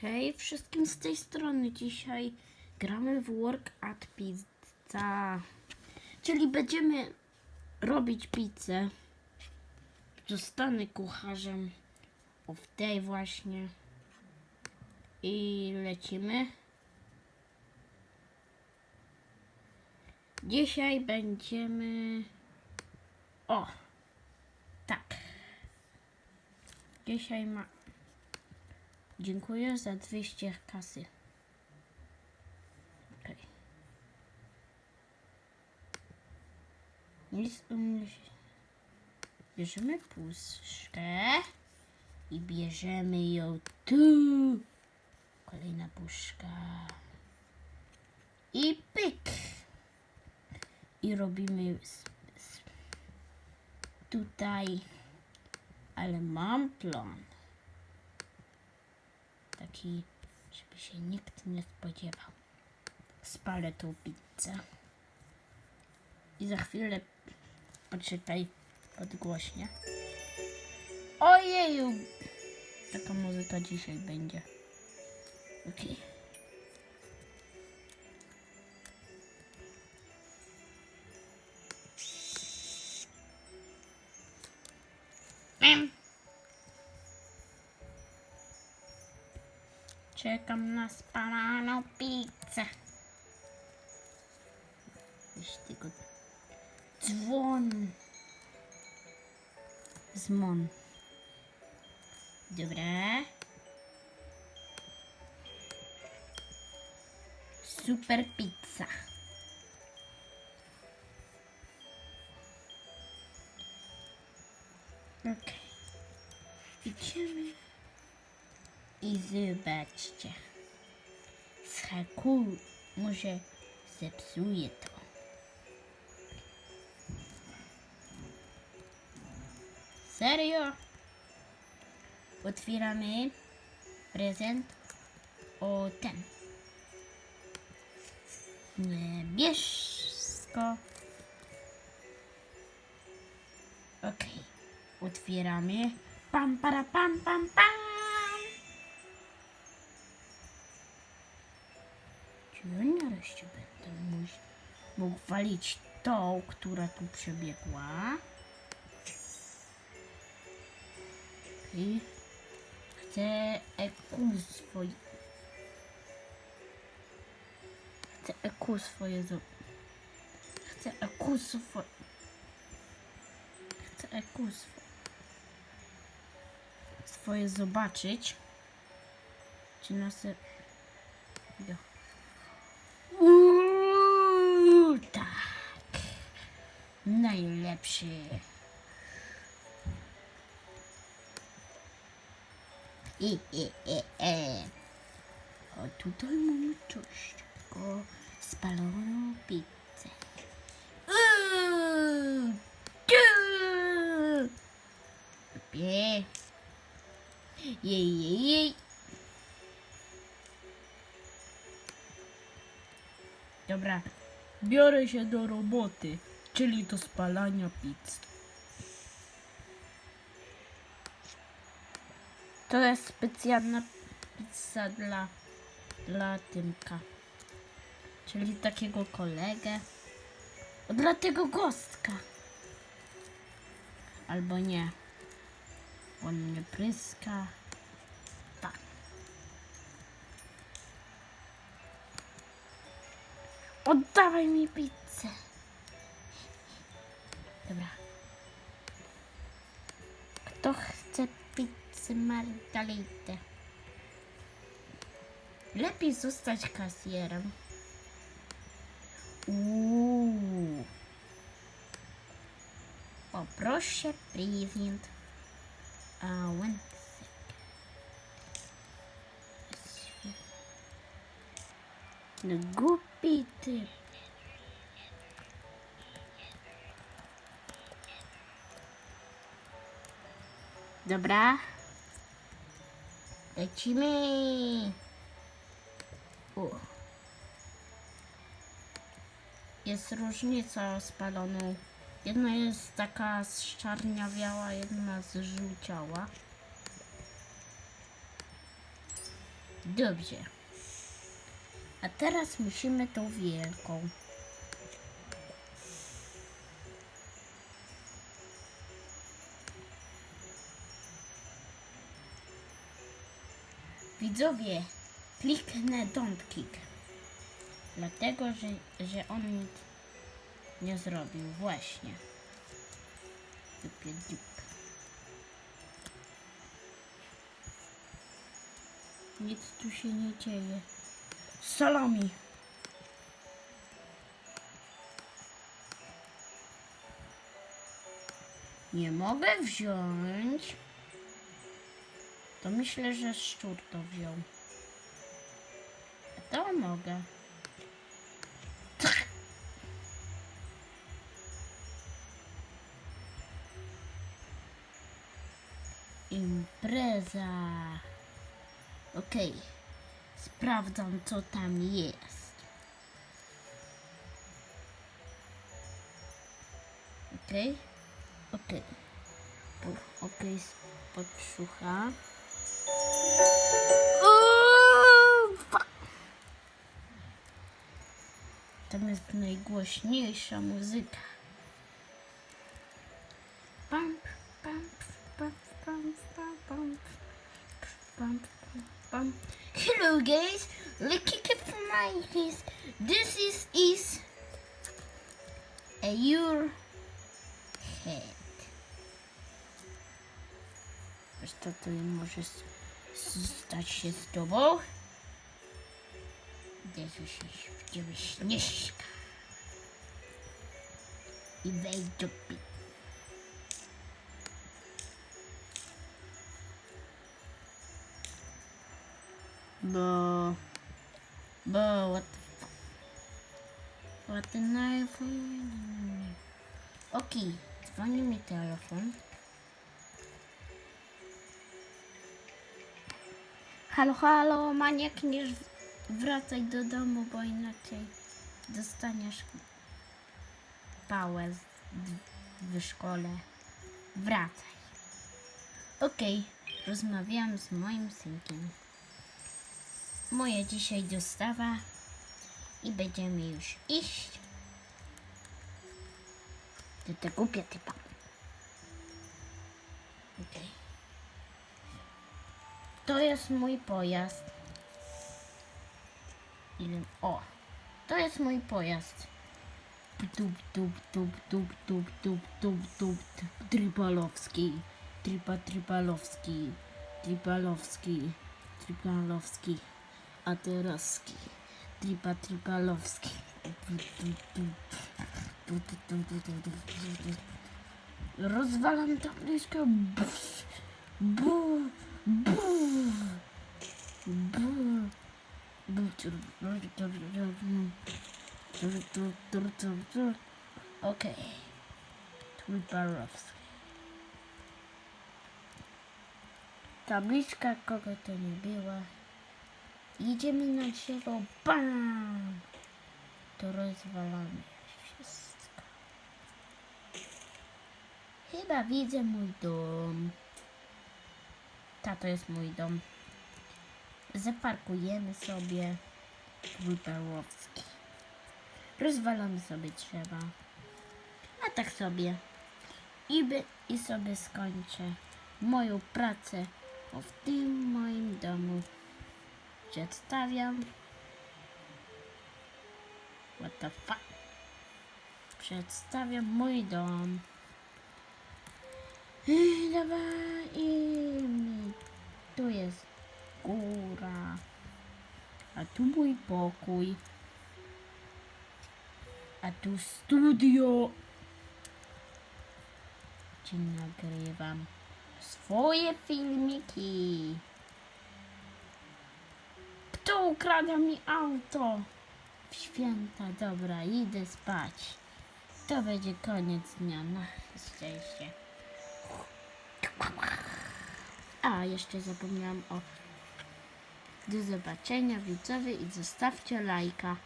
Hej wszystkim z tej strony. Dzisiaj gramy w Work at Pizza. Czyli będziemy robić pizzę. Zostanę kucharzem. O w tej właśnie. I lecimy. Dzisiaj będziemy... O! Tak. Dzisiaj ma... Dziękuję za 200 kasy. Okej. Nic Bierzemy puszkę i bierzemy ją tu. Kolejna puszka. I pyk. I robimy tutaj. Ale mam plan taki, żeby się nikt nie spodziewał. Spalę tą pizzę. I za chwilę odczytaj podgłośnie. Ojeju! Taka muzyka dzisiaj będzie. Okej. Em. Czekam na spalaną pizzę. Weź tego dzwon. Zmon. Dobra. Super pizza. Okej. Idziemy. I zobaczcie. Schaku może zepsuje to. Serio? Otwieramy prezent o ten. Niebiesko. Okej. Otwieramy. Pam, para, pam, pam, pam. Ja nareszcie będę mógł, walić tą, która tu przebiegła? I chcę EQ swoje... Chcę EQ swoje... zo- Chcę EQ swoje... Chcę EQ. Swoje zobaczyć. Czy nas... Jo. Uuu, tak. Najlepszy. I, i, i, i. O, tutaj mamy coś takiego spaloną pizzę. Jej, jej, jej. Dobra, biorę się do roboty, czyli do spalania pizz. To jest specjalna pizza dla, dla Tymka. Czyli takiego kolegę. Dla tego gostka. Albo nie. On mnie pryska. Tak. Oddawaj mi pizzę. Pizzę margaritę? Lepiej zostać kasjerem. Uuu. Poproszę prezent. A one sec. No głupi ty. Dobra. Lecimy. U. Jest różnica z paloną. Jedna jest taka zczarniawiała, jedna zżółciała. Dobrze. A teraz musimy tą wielką. Widzowie, kliknę don't kick. Dlatego, że, że on nic nie zrobił. Właśnie. Dupie dup. Nic tu się nie dzieje. Salami. Nie mogę wziąć. To myślę, że szczur to wziął. A to mogę. Impreza. Okej. Sprawdzam, co tam jest. Okej. Okej. Po- Okej, s- podsłucha. Tam jest najgłośniejsza muzyka. Pump, pump, pump, pump, pump, pump, pump, pump. Hello guys, look at my face. This is is a your head. Wiesz co, to może stać się z tobą? Gdzie tu wdziemy śnieżka. I wejdź do pi. Bo... Bo... What the fuck? What the knife? Okej, dzwoni mi telefon. Halo, halo, maniak, nie wracaj do domu, bo inaczej dostaniesz pałę w szkole. Wracaj. Okej, rozmawiałam z moim synkiem. Moja dzisiaj dostawa i będziemy już iść do tego typa. Okej. To jest mój pojazd innym. O, to jest mój pojazd. Dup, dup, dup, dup, dup, dup, dup, dup, Drybalowski. Dryba, Drybalowski. Drybalowski. Drybalowski. Aderowski. Dryba, Drybalowski. Rozwalam tabliczkę. Buf, buf, buf, buf. Okej. Twibarowski. Tabliczka, kogo to nie była. Idziemy na drzewo. Bam! To rozwalamy wszystko. Chyba widzę mój dom. Tato jest mój dom. Zaparkujemy sobie Wyperłowski. Rozwalamy sobie drzewa. A tak sobie. I, by, I sobie skończę moją pracę w tym moim domu. Przedstawiam. What the fuck? Przedstawiam mój dom. Ej, Dawaj, i tu jest góra. A tu mój pokój. A tu studio. Gdzie nagrywam swoje filmiki. Kto ukradł mi auto? W święta, dobra, idę spać. To będzie koniec dnia, na szczęście. A, jeszcze zapomniałam o... Do zobaczenia widzowie i zostawcie lajka.